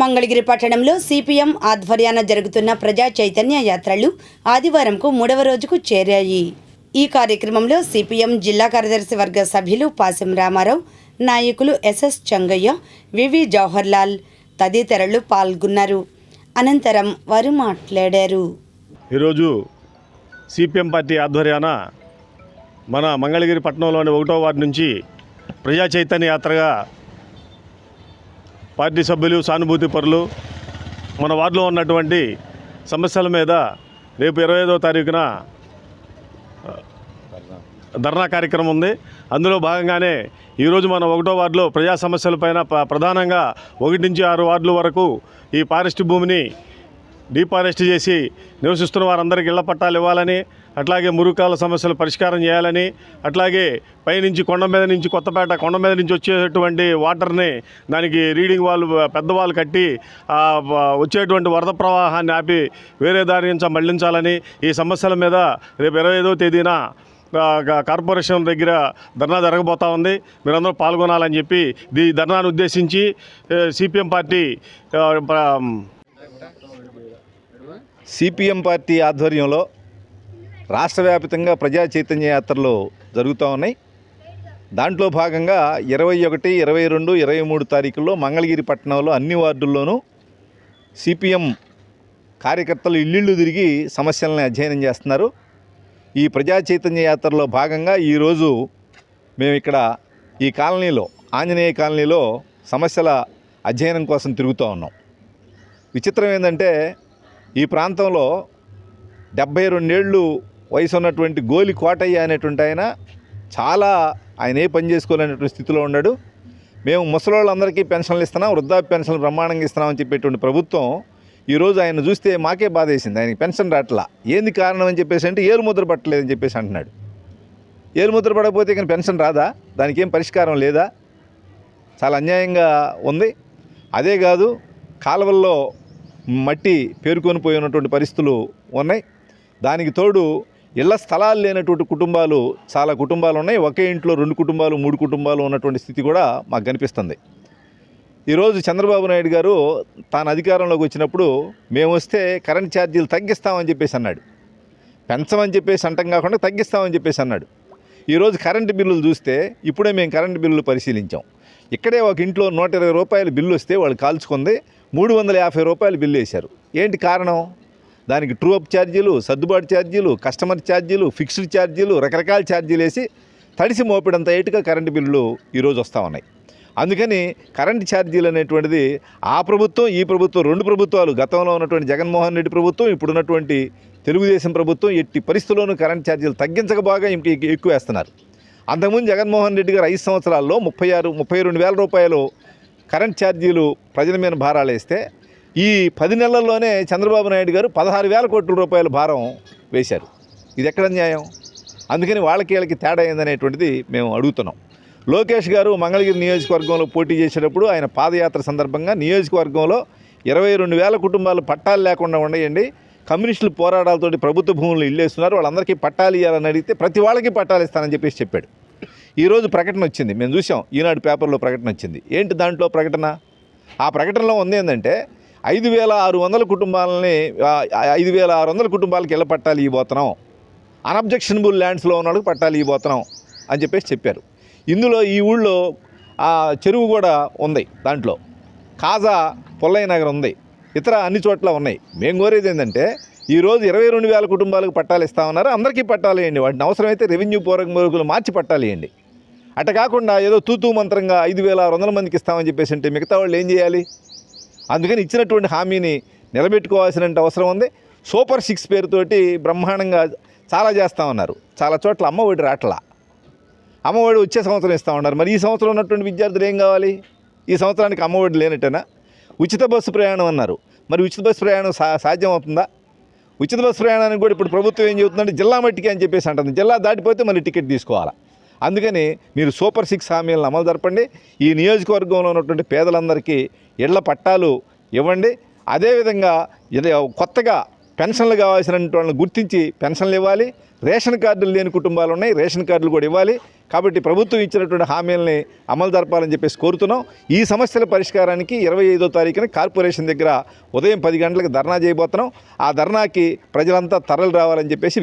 మంగళగిరి పట్టణంలో సిపిఎం ఆధ్వర్యాన జరుగుతున్న ప్రజా చైతన్య యాత్రలు ఆదివారంకు మూడవ రోజుకు చేరాయి. ఈ కార్యక్రమంలో సిపిఎం జిల్లా కార్యదర్శి వర్గ సభ్యులు పాసిం రామారావు నాయకులు ఎస్ఎస్ చంగయ్య వివి జవహర్లాల్ తదితరులు పాల్గొన్నారు. అనంతరం వారు మాట్లాడారు. ఈరోజు సిపిఎం పార్టీ ఆధ్వర్యాన మన మంగళగిరి పట్టణంలోని ఒకటో వార్డు నుంచి ప్రజా చైతన్య యాత్రగా పార్టీ సభ్యులు సానుభూతి పరులు మన వార్డులో ఉన్నటువంటి సమస్యల మీద రేపు ఇరవై ఐదో తారీఖున ధర్నా కార్యక్రమం ఉంది. అందులో భాగంగానే ఈరోజు మన ఒకటో వార్డులో ప్రజా సమస్యలపైన ప్రధానంగా ఒకటి నుంచి ఆరు వార్డుల వరకు ఈ ఫారెస్ట్ భూమిని డీఫారెస్ట్ చేసి నివసిస్తున్న వారందరికీ ఇళ్ళ పట్టాలు ఇవ్వాలని అట్లాగే మురుకాల సమస్యలు పరిష్కారం చేయాలని అట్లాగే పైనుంచి కొండ మీద నుంచి కొత్తపేట కొండ మీద నుంచి వచ్చేటువంటి వాటర్ని దానికి రీడింగ్ వాళ్ళు పెద్ద వాళ్ళు కట్టి వచ్చేటువంటి వరద ప్రవాహాన్ని ఆపి వేరే దారి నుంచి మళ్ళించాలని ఈ సమస్యల మీద రేపు ఇరవై ఐదో తేదీన కార్పొరేషన్ దగ్గర ధర్నా జరగబోతా ఉంది. మీరందరూ పాల్గొనాలని చెప్పి ఈ ధర్నాను ఉద్దేశించి సిపిఎం పార్టీ సిపిఎం పార్టీ ఆధ్వర్యంలో రాష్ట్ర వ్యాప్తంగా ప్రజా చైతన్య యాత్రలు జరుగుతూ ఉన్నాయి. దాంట్లో భాగంగా ఇరవై ఒకటి ఇరవై రెండు ఇరవై మూడు తారీఖుల్లో మంగళగిరి పట్టణంలో అన్ని వార్డుల్లోనూ సిపిఎం కార్యకర్తలు ఇల్లిళ్ళు తిరిగి సమస్యలను అధ్యయనం చేస్తున్నారు. ఈ ప్రజా చైతన్య యాత్రలో భాగంగా ఈరోజు మేము ఇక్కడ ఈ కాలనీలో ఆంజనేయ కాలనీలో సమస్యల అధ్యయనం కోసం తిరుగుతూ ఉన్నాం. విచిత్రం ఏంటంటే ఈ ప్రాంతంలో డెబ్బై రెండేళ్ళు వయసు ఉన్నటువంటి గోలి కోటయ్య అనేటువంటి ఆయన చాలా ఆయన ఏ పని చేసుకోలేనటువంటి స్థితిలో ఉన్నాడు. మేము ముసలోళ్ళందరికీ పెన్షన్లు ఇస్తున్నాం వృద్ధాప్య పెన్షన్లు బ్రహ్మాండంగా ఇస్తున్నామని చెప్పేటువంటి ప్రభుత్వం ఈరోజు ఆయన చూస్తే మాకే బాధ వేసింది ఆయనకి పెన్షన్ రాట్లా. ఏంది కారణం అని చెప్పేసి అంటే ఏరు ముద్ర పట్టలేదని చెప్పేసి అంటున్నాడు. ఏరు ముద్ర పడకపోతే ఇక పెన్షన్ రాదా? దానికి ఏం పరిష్కారం లేదా? చాలా అన్యాయంగా ఉంది. అదే కాదు కాలువల్లో మట్టి పేరుకొని పోయి ఉన్నటువంటి పరిస్థితులు ఉన్నాయి. దానికి తోడు ఇళ్ళ స్థలాలు లేనటువంటి కుటుంబాలు చాలా కుటుంబాలు ఉన్నాయి. ఒకే ఇంట్లో రెండు కుటుంబాలు మూడు కుటుంబాలు ఉన్నటువంటి స్థితి కూడా మాకు కనిపిస్తుంది. ఈరోజు చంద్రబాబు నాయుడు గారు తాను అధికారంలోకి వచ్చినప్పుడు మేము వస్తే కరెంట్ ఛార్జీలు తగ్గిస్తామని చెప్పేసి అన్నాడు. పెంచమని చెప్పేసి అంటం కాకుండా తగ్గిస్తామని చెప్పేసి అన్నాడు. ఈరోజు కరెంటు బిల్లులు చూస్తే ఇప్పుడే మేము కరెంటు బిల్లులు పరిశీలించాం. ఇక్కడే ఒక ఇంట్లో నూట ఇరవై రూపాయలు బిల్లు వస్తే వాళ్ళు కాల్చుకుంది మూడు వందల యాభై రూపాయలు బిల్లు వేశారు. ఏంటి కారణం? దానికి ట్రూ అప్ ఛార్జీలు సర్దుబాటు ఛార్జీలు కస్టమర్ ఛార్జీలు ఫిక్స్డ్ ఛార్జీలు రకరకాల ఛార్జీలు వేసి తడిసి మోపిడంత ఏటుగా కరెంటు బిల్లులు ఈరోజు వస్తూ ఉన్నాయి. అందుకని కరెంటు ఛార్జీలు అనేటువంటిది ఆ ప్రభుత్వం ఈ ప్రభుత్వం రెండు ప్రభుత్వాలు గతంలో ఉన్నటువంటి జగన్మోహన్ రెడ్డి ప్రభుత్వం ఇప్పుడున్నటువంటి తెలుగుదేశం ప్రభుత్వం ఎట్టి పరిస్థితుల్లోనూ కరెంట్ ఛార్జీలు తగ్గించక బాగా ఇంక ఎక్కువ వేస్తున్నారు. అంతకుముందు జగన్మోహన్ రెడ్డి గారు ఐదు సంవత్సరాల్లో ముప్పై ఆరు ముప్పై రెండు వేల రూపాయలు కరెంట్ ఛార్జీలు ప్రజల మీద భారాలు వేస్తే ఈ పది నెలల్లోనే చంద్రబాబు నాయుడు గారు పదహారు వేల కోట్ల రూపాయల భారం వేశారు. ఇది ఎక్కడ న్యాయం? అందుకని వాళ్ళకి వీళ్ళకి తేడా ఏందనేటువంటిది మేము అడుగుతున్నాం. లోకేష్ గారు మంగళగిరి నియోజకవర్గంలో పోటీ చేసేటప్పుడు ఆయన పాదయాత్ర సందర్భంగా నియోజకవర్గంలో ఇరవై రెండు వేల కుటుంబాలు పట్టాలు లేకుండా ఉండయండి. కమ్యూనిస్టులు పోరాటాలతోటి ప్రభుత్వ భూములు ఇల్లేస్తున్నారు వాళ్ళందరికీ పట్టాలు ఇవ్వాలని అడిగితే ప్రతి వాళ్ళకి పట్టాలు ఇస్తానని చెప్పేసి చెప్పాడు. ఈరోజు ప్రకటన వచ్చింది. మేము చూసాం. ఈనాడు పేపర్లో ప్రకటన వచ్చింది. ఏంటి దాంట్లో ప్రకటన? ఆ ప్రకటనలో ఉంది ఏంటంటే ఐదు వేల ఆరు వందల కుటుంబాలని ఐదు వేల ఆరు వందల కుటుంబాలకి ఇళ్ళ పట్టాలు ఇవ్వబోతున్నాం అన్అబ్జెక్షనబుల్ ల్యాండ్స్లో ఉన్న వాళ్ళకి పట్టాలు ఇవ్వబోతున్నాం అని చెప్పేసి చెప్పారు. ఇందులో ఈ ఊళ్ళో ఆ చెరువు కూడా ఉంది దాంట్లో. కాజా పుల్లయ్య నగర్ ఉంది. ఇతర అన్ని చోట్ల ఉన్నాయి. మేము కోరేది ఏంటంటే ఈరోజు ఇరవై రెండు వేల కుటుంబాలకు పట్టాలు ఇస్తామన్నారు. అందరికీ పట్టాలు వేయండి. వాటిని అవసరమైతే రెవెన్యూ పూరక మురుగులు మార్చి పట్టాలు వేయండి. అట కాకుండా ఏదో తూతూ మంత్రంగా ఐదు వేల ఆరు వందల మందికి ఇస్తామని చెప్పేసి అంటే మిగతా వాళ్ళు ఏం చేయాలి? అందుకని ఇచ్చినటువంటి హామీని నిలబెట్టుకోవాల్సిన అవసరం ఉంది. సూపర్ సిక్స్ పేరుతోటి బ్రహ్మాండంగా చాలా చేస్తా ఉన్నారు. చాలా చోట్ల అమ్మఒడి రాట్లా. అమ్మఒడి వచ్చే సంవత్సరం ఇస్తా ఉన్నారు. మరి ఈ సంవత్సరం ఉన్నటువంటి విద్యార్థులు ఏం కావాలి? ఈ సంవత్సరానికి అమ్మఒడి లేనట్టేనా? ఉచిత బస్సు ప్రయాణం అన్నారు. మరి ఉచిత బస్సు ప్రయాణం సా సాధ్యం అవుతుందా? ఉచిత బస్సు ప్రయాణానికి కూడా ఇప్పుడు ప్రభుత్వం ఏం చెబుతుందంటే జిల్లా మట్టికి అని చెప్పేసి అంటుంది. జిల్లా దాటిపోతే మళ్ళీ టికెట్ తీసుకోవాలా? అందుకని మీరు సూపర్ సిక్స్ హామీలను అమలు జరపండి. ఈ నియోజకవర్గంలో ఉన్నటువంటి పేదలందరికీ ఇళ్ళ పట్టాలు ఇవ్వండి. అదేవిధంగా ఇది కొత్తగా పెన్షన్లు కావాల్సినటువంటి వాళ్ళని గుర్తించి పెన్షన్లు ఇవ్వాలి. రేషన్ కార్డులు లేని కుటుంబాలు ఉన్నాయి రేషన్ కార్డులు కూడా ఇవ్వాలి. కాబట్టి ప్రభుత్వం ఇచ్చినటువంటి హామీలని అమలు జరపాలని చెప్పేసి కోరుతున్నాం. ఈ సమస్యల పరిష్కారానికి ఇరవై ఐదో తారీఖున కార్పొరేషన్ దగ్గర ఉదయం పది గంటలకు ధర్నా చేయబోతున్నాం. ఆ ధర్నాకి ప్రజలంతా తరలి రావాలని చెప్పేసి